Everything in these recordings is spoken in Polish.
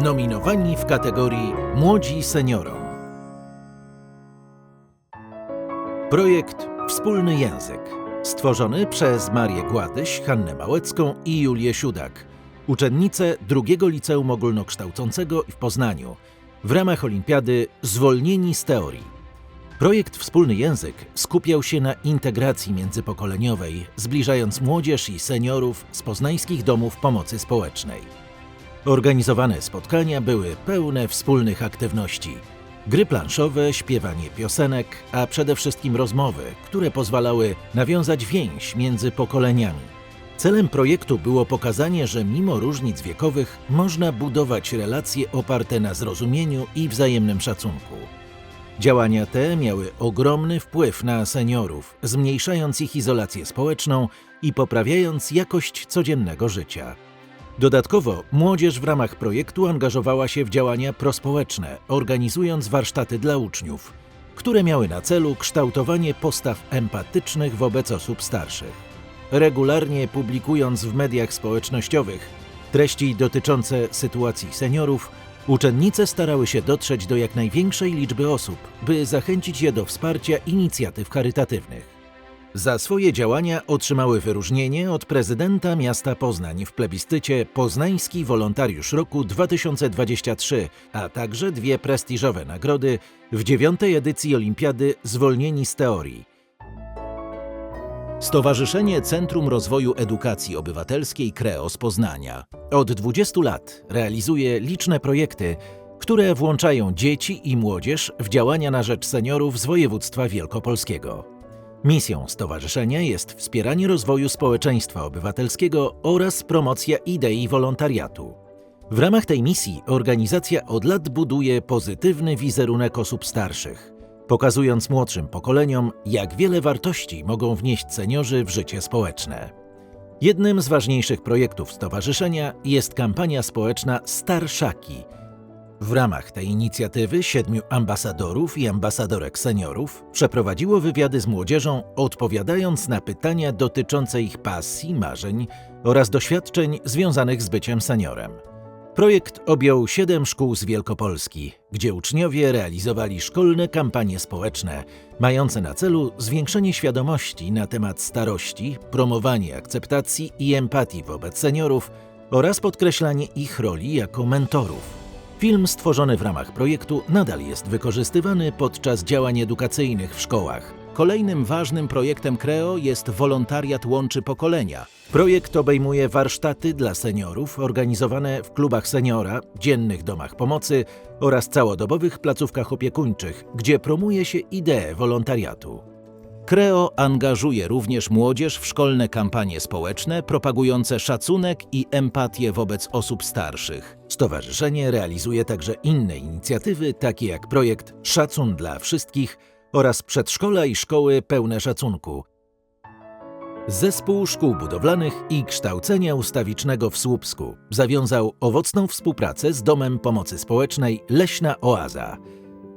nominowani w kategorii Młodzi Seniorom. Projekt Wspólny Język, stworzony przez Marię Gładyś, Hannę Małecką i Julię Siudak, uczennice drugiego liceum ogólnokształcącego w Poznaniu, w ramach olimpiady Zwolnieni z teorii. Projekt Wspólny Język skupiał się na integracji międzypokoleniowej, zbliżając młodzież i seniorów z poznańskich domów pomocy społecznej. Organizowane spotkania były pełne wspólnych aktywności. Gry planszowe, śpiewanie piosenek, a przede wszystkim rozmowy, które pozwalały nawiązać więź między pokoleniami. Celem projektu było pokazanie, że mimo różnic wiekowych można budować relacje oparte na zrozumieniu i wzajemnym szacunku. Działania te miały ogromny wpływ na seniorów, zmniejszając ich izolację społeczną i poprawiając jakość codziennego życia. Dodatkowo młodzież w ramach projektu angażowała się w działania prospołeczne, organizując warsztaty dla uczniów, które miały na celu kształtowanie postaw empatycznych wobec osób starszych. Regularnie publikując w mediach społecznościowych treści dotyczące sytuacji seniorów, uczennice starały się dotrzeć do jak największej liczby osób, by zachęcić je do wsparcia inicjatyw charytatywnych. Za swoje działania otrzymały wyróżnienie od prezydenta miasta Poznań w plebiscycie Poznański Wolontariusz Roku 2023, a także dwie prestiżowe nagrody w dziewiątej edycji Olimpiady Zwolnieni z teorii. Stowarzyszenie Centrum Rozwoju Edukacji Obywatelskiej KREO z Poznania od 20 lat realizuje liczne projekty, które włączają dzieci i młodzież w działania na rzecz seniorów z województwa wielkopolskiego. Misją stowarzyszenia jest wspieranie rozwoju społeczeństwa obywatelskiego oraz promocja idei wolontariatu. W ramach tej misji organizacja od lat buduje pozytywny wizerunek osób starszych, pokazując młodszym pokoleniom, jak wiele wartości mogą wnieść seniorzy w życie społeczne. Jednym z ważniejszych projektów stowarzyszenia jest kampania społeczna Starszaki. W ramach tej inicjatywy siedmiu ambasadorów i ambasadorek seniorów przeprowadziło wywiady z młodzieżą, odpowiadając na pytania dotyczące ich pasji, marzeń oraz doświadczeń związanych z byciem seniorem. Projekt objął siedem szkół z Wielkopolski, gdzie uczniowie realizowali szkolne kampanie społeczne, mające na celu zwiększenie świadomości na temat starości, promowanie akceptacji i empatii wobec seniorów oraz podkreślanie ich roli jako mentorów. Film stworzony w ramach projektu nadal jest wykorzystywany podczas działań edukacyjnych w szkołach. Kolejnym ważnym projektem KREO jest Wolontariat Łączy Pokolenia. Projekt obejmuje warsztaty dla seniorów organizowane w klubach seniora, dziennych domach pomocy oraz całodobowych placówkach opiekuńczych, gdzie promuje się ideę wolontariatu. KREO angażuje również młodzież w szkolne kampanie społeczne propagujące szacunek i empatię wobec osób starszych. Stowarzyszenie realizuje także inne inicjatywy, takie jak projekt Szacun dla Wszystkich oraz przedszkola i szkoły pełne szacunku. Zespół Szkół Budowlanych i Kształcenia Ustawicznego w Słupsku zawiązał owocną współpracę z Domem Pomocy Społecznej Leśna Oaza.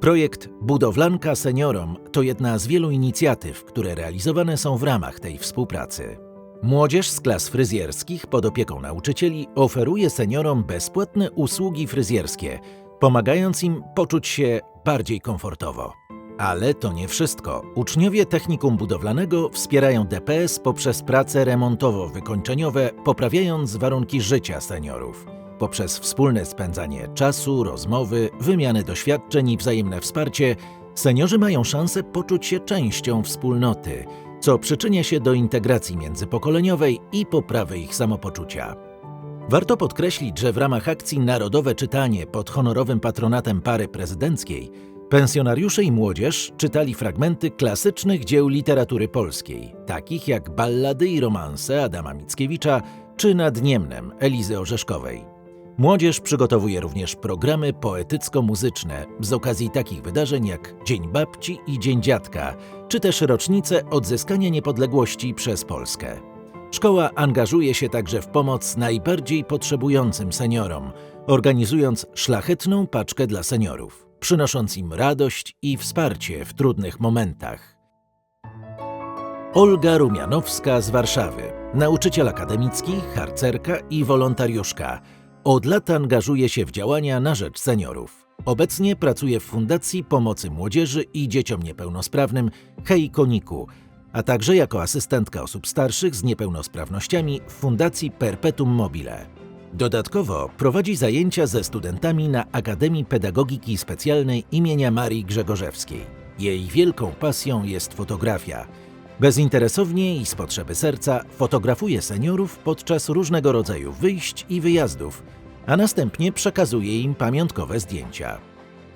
Projekt Budowlanka Seniorom to jedna z wielu inicjatyw, które realizowane są w ramach tej współpracy. Młodzież z klas fryzjerskich pod opieką nauczycieli oferuje seniorom bezpłatne usługi fryzjerskie, pomagając im poczuć się bardziej komfortowo. Ale to nie wszystko. Uczniowie technikum budowlanego wspierają DPS poprzez prace remontowo-wykończeniowe, poprawiając warunki życia seniorów. Poprzez wspólne spędzanie czasu, rozmowy, wymianę doświadczeń i wzajemne wsparcie, seniorzy mają szansę poczuć się częścią wspólnoty, co przyczynia się do integracji międzypokoleniowej i poprawy ich samopoczucia. Warto podkreślić, że w ramach akcji Narodowe Czytanie pod honorowym patronatem pary prezydenckiej Pensjonariusze i młodzież czytali fragmenty klasycznych dzieł literatury polskiej, takich jak ballady i romanse Adama Mickiewicza czy Nad Niemnem Elizy Orzeszkowej. Młodzież przygotowuje również programy poetycko-muzyczne z okazji takich wydarzeń jak Dzień Babci i Dzień Dziadka, czy też rocznice odzyskania niepodległości przez Polskę. Szkoła angażuje się także w pomoc najbardziej potrzebującym seniorom, organizując szlachetną paczkę dla seniorów przynosząc im radość i wsparcie w trudnych momentach. Olga Rumianowska z Warszawy, nauczyciel akademicki, harcerka i wolontariuszka. Od lat angażuje się w działania na rzecz seniorów. Obecnie pracuje w Fundacji Pomocy Młodzieży i Dzieciom Niepełnosprawnym Hej Koniku, a także jako asystentka osób starszych z niepełnosprawnościami w Fundacji Perpetuum Mobile. Dodatkowo prowadzi zajęcia ze studentami na Akademii Pedagogiki Specjalnej imienia Marii Grzegorzewskiej. Jej wielką pasją jest fotografia. Bezinteresownie i z potrzeby serca fotografuje seniorów podczas różnego rodzaju wyjść i wyjazdów, a następnie przekazuje im pamiątkowe zdjęcia.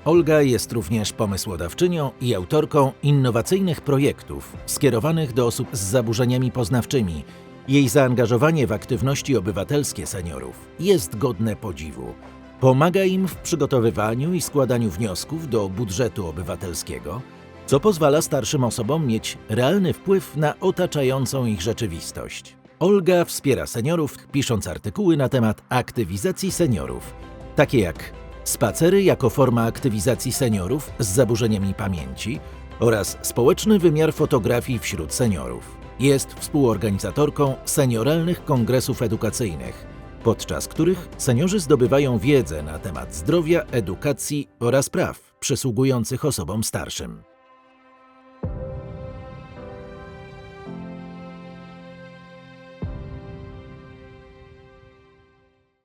Olga jest również pomysłodawczynią i autorką innowacyjnych projektów skierowanych do osób z zaburzeniami poznawczymi. Jej zaangażowanie w aktywności obywatelskie seniorów jest godne podziwu. Pomaga im w przygotowywaniu i składaniu wniosków do budżetu obywatelskiego, co pozwala starszym osobom mieć realny wpływ na otaczającą ich rzeczywistość. Olga wspiera seniorów, pisząc artykuły na temat aktywizacji seniorów, takie jak spacery jako forma aktywizacji seniorów z zaburzeniami pamięci oraz społeczny wymiar fotografii wśród seniorów. Jest współorganizatorką senioralnych kongresów edukacyjnych, podczas których seniorzy zdobywają wiedzę na temat zdrowia, edukacji oraz praw przysługujących osobom starszym.